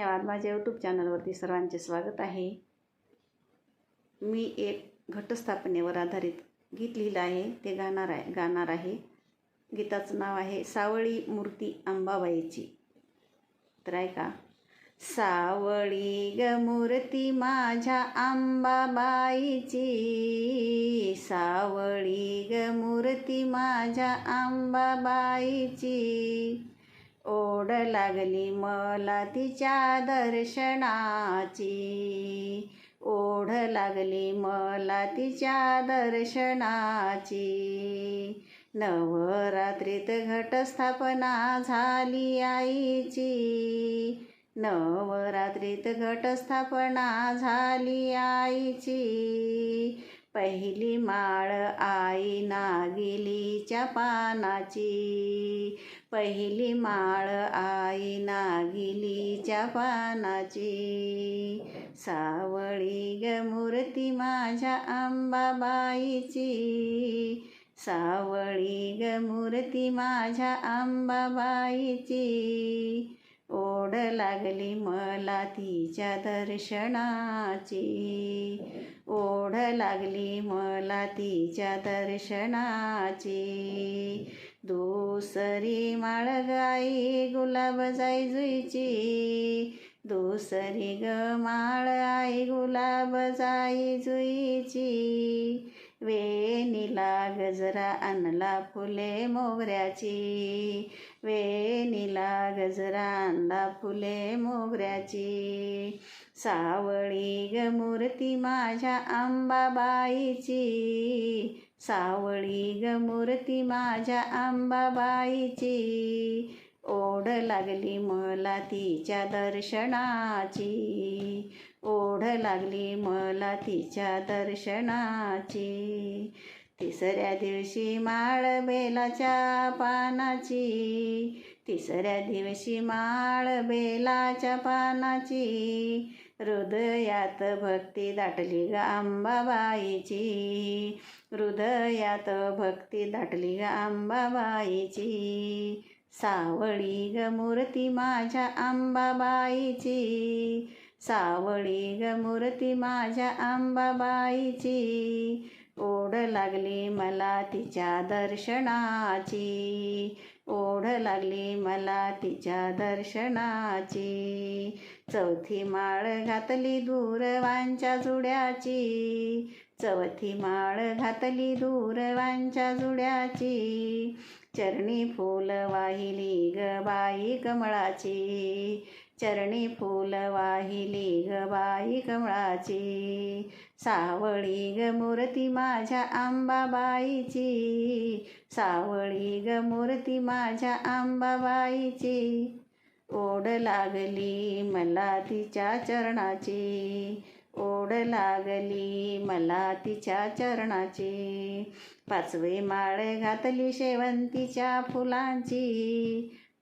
धन्यवाद. माझ्या यूट्यूब चॅनलवरती सर्वांचे स्वागत आहे. मी एक घटस्थापनेवर आधारित गीत लिहिलं आहे. ते गाणार आहे गाणार आहे. गीताचं नाव आहे सावळी मूर्ती अंबाबाईची. तर ऐका. सावळी ग मूर्ती माझ्या आंबाबाईची सावळी ग मूर्ती माझ्या आंबाबाईची ओढ लागली मला तिच्या दर्शनाची. ओढ लागली मला तिच्या दर्शनाची. नवरात्रीत घटस्थापना झाली आईची. नवरात्रीत घटस्थापना झाली आईची. पहिली माळ आई नागिलीच्या पानाची. पहिली माळ आई नागिलीच्या पानाची सावळी ग मूर्ती माझ्या अंबाबाईची सावळी ग मूर्ती माझ्या अंबाबाईची ओढ लागली मला तिच्या दर्शनाची. ओढ लागली मला तिच्या दर्शनाची. दुसरी माळ गाई गुलाब जाई जुईची. दुसरी ग माळ आई गुलाब जाई जुईची. वेणीला गजरा आणला फुले मोगऱ्याची. वेणीला गजरा आणला फुले मोगऱ्याची. सावळी ग मूर्ती माझ्या आंबाबाईची. सावळी ग मूर्ती माझ्या आंबाबाईची. ओढ लागली मला तिच्या दर्शनाची. ओढ लागली मला तिच्या दर्शनाची. तिसऱ्या दिवशी माळ बेलाच्या पानाची. तिसऱ्या दिवशी माळ बेलाच्या पानाची. हृदयात भक्ती दाटली ग अंबाबाईची. हृदयात भक्ती दाटली ग अंबाबाईची. सावळी ग मूर्ती माझ्या अंबाबाईची. सावळी ग मूर्ती माझ्या अंबाबाईची. ओढ लागली मला तिच्या दर्शनाची. ओढ लागली मला तिच्या दर्शनाची. चौथी माळ घातली दूरवांच्या जुड्याची. चौथी माळ घातली दूरवांच्या जुड्याची. चरणी फूल वाहिली ग बाई कमळाची. चरणी फूल वाहिली ग बाई कमळाची. सावळी ग मूर्ती माझ्या आंबाबाईची. सावळी ग मूर्ती माझ्या आंबाबाईची. ओढ लागली मला तिच्या चरणाची. ओढ लागली मला तिच्या चरणाची. पाचवी माळ घातली शेवंतीच्या फुलांची.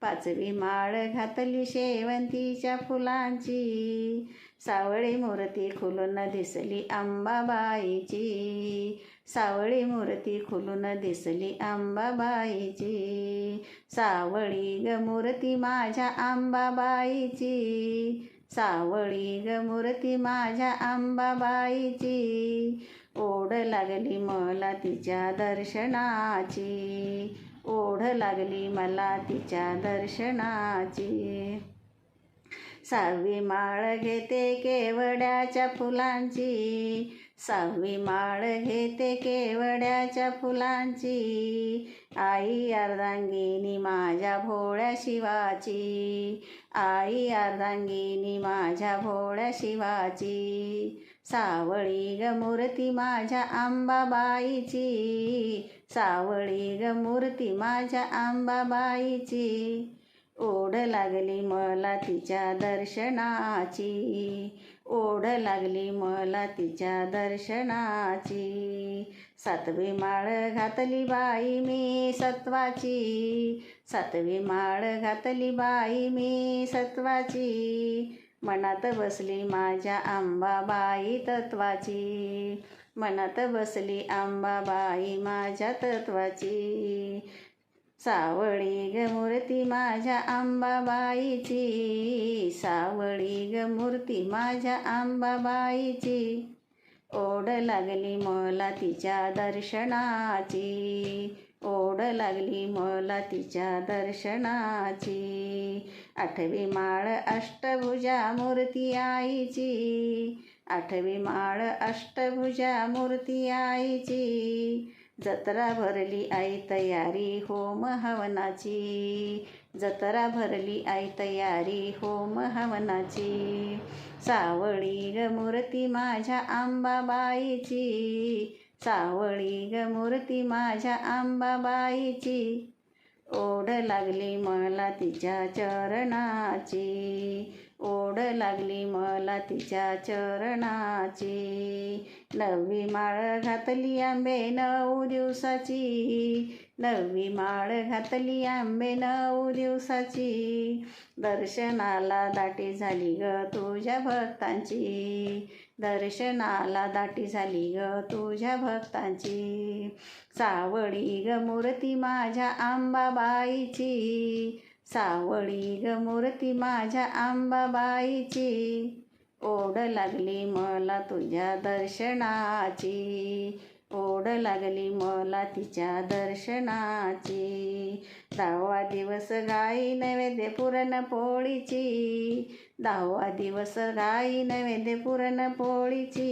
पाचवी माळ घातली शेवंतीच्या फुलांची. सावळी मूर्ती खुलून दिसली अंबाबाईची. सावळी मूर्ती खुलून दिसली अंबाबाईची. सावळी ग मूर्ती माझ्या अंबाबाईची. सावळी ग मूर्ती माझ्या अंबाबाईची. ओढ लागली मला तिच्या दर्शनाची. ओढ लागली मला तिच्या दर्शनाची. सहावी माळ घेते केवड्याच्या फुलांची. सहावी माळ घेते केवड्याच्या फुलांची. आई अर्धांगिनी माझ्या भोळ्या शिवाची. आई अर्धांगिनी माझ्या भोळ्या शिवाची. सावळी ग मूर्ती माझ्या आंबाबाईची. सावळी ग मूर्ती माझ्या आंबाबाईची. ओढ लागली मला तिच्या दर्शनाची. ओढ लागली मला तिच्या दर्शनाची. सातवी माळ घातली बाई मी सत्वाची. सातवी माळ घातली बाई मी सत्वाची. मनात बसली माझ्या आंबाबाई तत्वाची. मनात बसली आंबाबाई माझ्या तत्वाची. सावळी ग मूर्ती माझ्या आंबाबाईची सावळी ग मूर्ती माझ्या आंबाबाईची ओढ लागली मला तिच्या दर्शनाची. ओढ लागली मला तिच्या दर्शनाची. आठवी माळ अष्टभुजा मूर्ती आईची. आठवी माळ अष्टभुजा मूर्ती आईची. जत्रा भरली आई तयारी होम हवनाची. जत्रा भरली आई तयारी होम हवनाची. सावळी ग मूर्ती माझ्या आंबाबाईची. सावळी ग मूर्ती माझ्या आंबाबाईची. ओढ लागली मला तिच्या चरणाची. ओढ लागली मला तिच्या चरणाची. नववी माळ घातली आंबे नऊ दिवसाची. नववी माळ घातली आंबे नऊ दिवसाची. दर्शनाला दाटी झाली ग तुझ्या भक्तांची. दर्शनाला दाटी झाली ग तुझ्या भक्तांची. सावळी ग मूर्ती माझ्या आंबाबाईची. सावळी ग मूर्ती माझ्या आंबाबाईची. ओढ लागली मला तुझ्या दर्शनाची. ओढ लागली मला तिच्या दर्शनाची. दहावा दिवस गाई नैवेद्य पुरणपोळीची दहावा दिवस गाई नैवेद्य पुरणपोळीची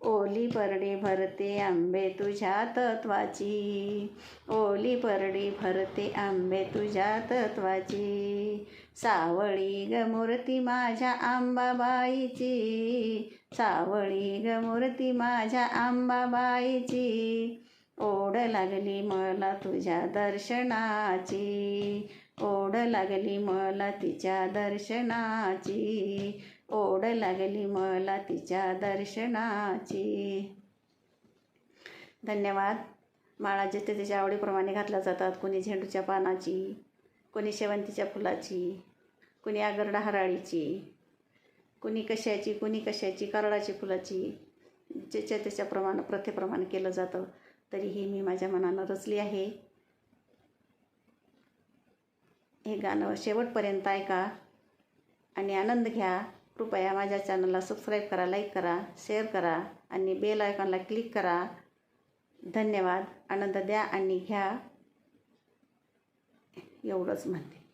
ओली परडी भरते आंबे तुझ्या तत्वाची. ओली परडी भरते आंबे तुझ्या तत्वाची. सावळी ग मूर्ती माझ्या आंबाबाईची. सावळी ग मूर्ती माझ्या आंबाबाईची. ओढ लागली मला तुझ्या दर्शनाची. ओढ लागली मला तिच्या दर्शनाची. ओढ लागली मला तिच्या दर्शनाची. धन्यवाद. माळा जिथे त्याच्या आवडीप्रमाणे घातल्या जातात. कोणी झेंडूच्या पानाची कोणी शेवंतीच्या फुलाची कोणी आगरडा हराळीची कोणी कशाची कोणी कशाची करडाची फुलाची. ज्याच्या त्याच्याप्रमाणे प्रथेप्रमाणे केलं जातं. तरीही मी माझ्या मनानं रचली आहे. हे गाणं शेवटपर्यंत ऐका आणि आनंद घ्या. कृपया माझ्या चॅनलला सबस्क्राईब करा लाईक करा शेअर करा आणि बेल आयकॉनला क्लिक करा. धन्यवाद. आनंद द्या आणि घ्या. एवढंच म्हणते.